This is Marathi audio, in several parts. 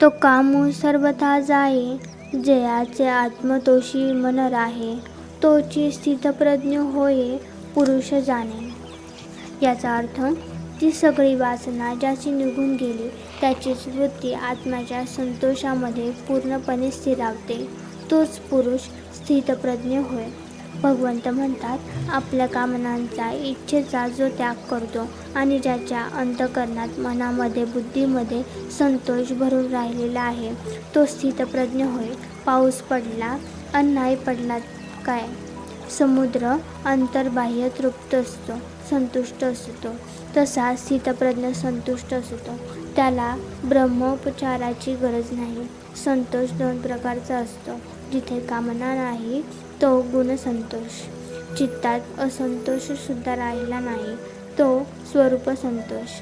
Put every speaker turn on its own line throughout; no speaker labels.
तो कामू सर्वथा जाये जयाचे आत्मतोषी मन राहे तोची स्थितप्रज्ञ होये पुरुष जाणे. याचा अर्थ ती सगळी वासना ज्याची निघून गेली त्याचीच वृत्ती आत्म्याच्या संतोषामध्ये पूर्णपणे स्थिरावते. तोच पुरुष स्थितप्रज्ञ होय. भगवंत म्हणतात आपल्या कामनांचा इच्छेचा जो त्याग करतो आणि ज्याच्या अंतकरणात मनामध्ये बुद्धीमध्ये संतोष भरून राहिलेला आहे तो स्थितप्रज्ञ होय. पाऊस पडला आणि नाही पडला काय? समुद्र अंतर्बाह्य तृप्त असतो संतुष्ट असतो. तसा स्थितप्रज्ञ संतुष्ट असतो. त्याला ब्रह्मोपचाराची गरज नाही. संतोष दोन प्रकारचा असतो. जिथे कामना नाही तो गुणसंतोष चित्तात असंतोषसुद्धा राहिला नाही तो स्वरूप संतोष.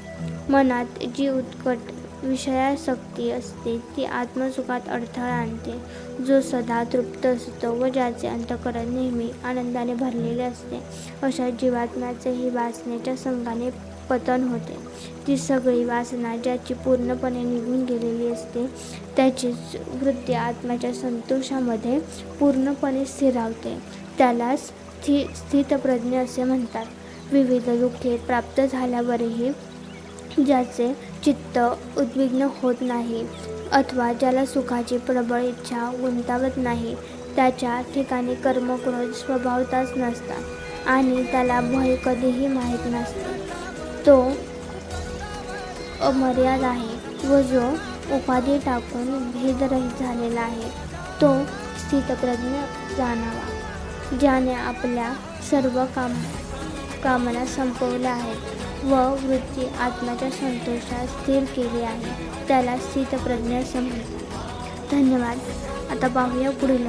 मनात जी उत्कट विषयासक्ती असते ती आत्मसुखात अडथळा आणते. जो सदा तृप्त असतो व ज्याचे अंतकरण नेहमी आनंदाने भरलेले असते अशा जीवात्म्याचेही वाचण्याच्या संघाने पतन होते. ती सगळी वासना ज्याची पूर्णपणे निघून गेलेली असते त्याचीच वृत्ती आत्म्याच्या संतोषामध्ये पूर्णपणे स्थिरावते. त्यालाच स्थि स्थितप्रज्ञ असे म्हणतात. विविध दुःखे प्राप्त झाल्यावरही ज्याचे चित्त उद्विग्न होत नाही अथवा ज्याला सुखाची प्रबळ इच्छा गुंतावत नाही त्याच्या ठिकाणी कर्मक्रोध स्वभावताच नसतात आणि त्याला भय कधीही माहीत नसते. तो अमर्याद आहे व जो उपाधी टाकून भेदरहित झालेला आहे. तो स्थितप्रज्ञ जाणावा ज्याने आपल्या सर्व काम कामना संपवल्या आहेत व वृत्ती आत्म्याच्या संतोषात स्थिर केली आहे. त्याला स्थितप्रज्ञ असे धन्यवाद. आता पाहूया पुढील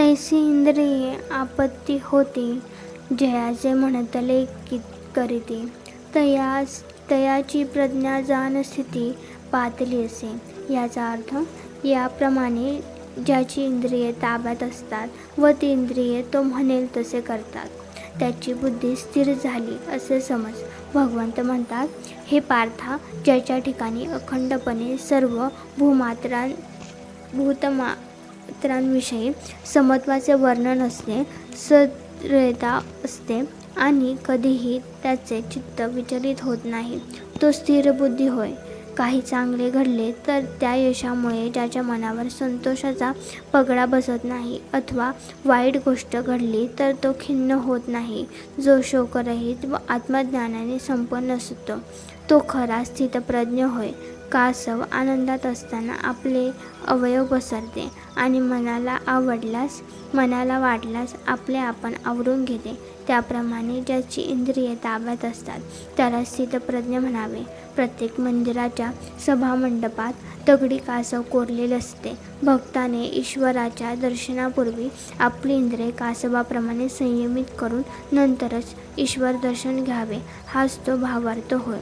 तैसी इंद्रिये आपत्ती होती. जयाचे म्हणतले की करीती. तयास तयाची प्रज्ञा जाण स्थिती पातली असे. याचा अर्थ याप्रमाणे ज्याची इंद्रिये ताब्यात असतात व ती इंद्रिये तो म्हणेल तसे करतात. त्याची बुद्धी स्थिर झाली असे समज. भगवंत म्हणतात हे पार्था ज्याच्या ठिकाणी अखंडपणे सर्व भूमात्रा भूतमा पात्रांविषयी समत्वाचे वर्णन असते सदृढता असते आणि कधीही त्याचे चित्त विचलित होत नाही. तो स्थिर बुद्धी होय. काही चांगले घडले तर त्या यशामुळे ज्याच्या मनावर संतोषाचा पगडा बसत नाही अथवा वाईट गोष्ट घडली तर तो खिन्न होत नाही. जो शोकरहित व आत्मज्ञानाने संपन्न असतो तो खरा स्थितप्रज्ञ होय. कासव आनंदात असताना आपले अवयव पसरते आणि मनाला आवडल्यास मनाला वाटल्यास आपले आपण आवरून घेते. त्याप्रमाणे ज्याची इंद्रिये ताब्यात असतात त्याला स्थितप्रज्ञ म्हणावे. प्रत्येक मंदिराच्या सभामंडपात दगडी कासव कोरलेले असते. भक्ताने ईश्वराच्या दर्शनापूर्वी आपली इंद्रिये कासवाप्रमाणे संयमित करून नंतरच ईश्वर दर्शन घ्यावे. हाच तो भावार्थ होय.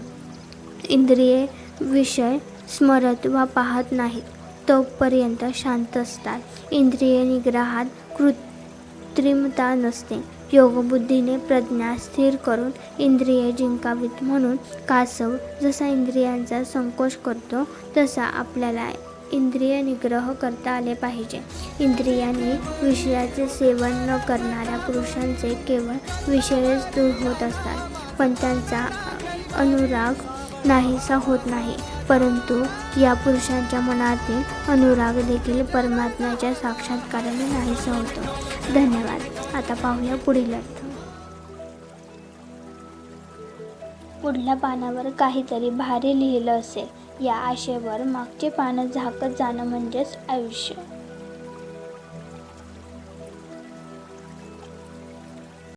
इंद्रिये विषय स्मरत वा पाहत नाहीत. तोपर्यंत शांत असतात. इंद्रिय निग्रहात कृत्रिमता नसते. योगबुद्धीने प्रज्ञा स्थिर करून इंद्रिय जिंकावीत म्हणून कासव जसा इंद्रियांचा संकोच करतो तसा आपल्याला इंद्रिय निग्रह करता आले पाहिजे. इंद्रियांनी विषयाचे सेवन न करणाऱ्या पुरुषांचे केवळ विषयच दूर होत असतात. पण त्यांचा अनुराग नाहीसा होत नाही. परंतु या पुरुषांच्या मनातील अनुराग देखील परमात्म्याच्या साक्षात्काराने नाहीसा होतो. धन्यवाद. आता पाहूया पुढील अर्थ. पुढल्या पानावर काहीतरी भारी लिहिलं असेल. या आशेवर मागचे पानं झाकत जाणं म्हणजेच आयुष्य.